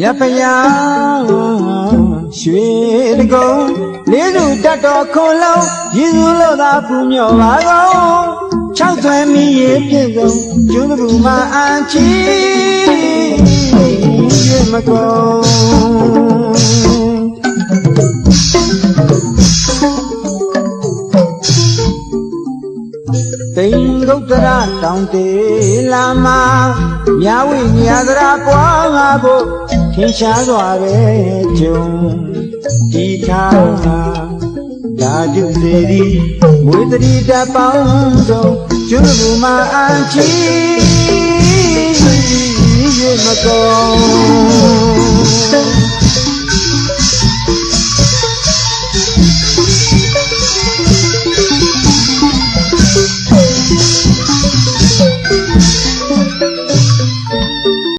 မြတ်ဖယားရွှေတကုံလေးစုတတ်တော်ခွန်လုံးရည်စုလို့သာပူမြော်ပါကုန်၆သွဲမိရေပြည့်စုံကျွန်းသူမှာအန်ချီရမကု တိန်ဂုတ်တရတောင်တေလာမမြဝိညာသရာပွားငါဖို့ထင်ရှားစွာပဲကြုံဒီထားဒါကျုစေရီဝေတရီတပေါင်းစုံကျွန်းဘူမှာအန်ချီရေမကုန်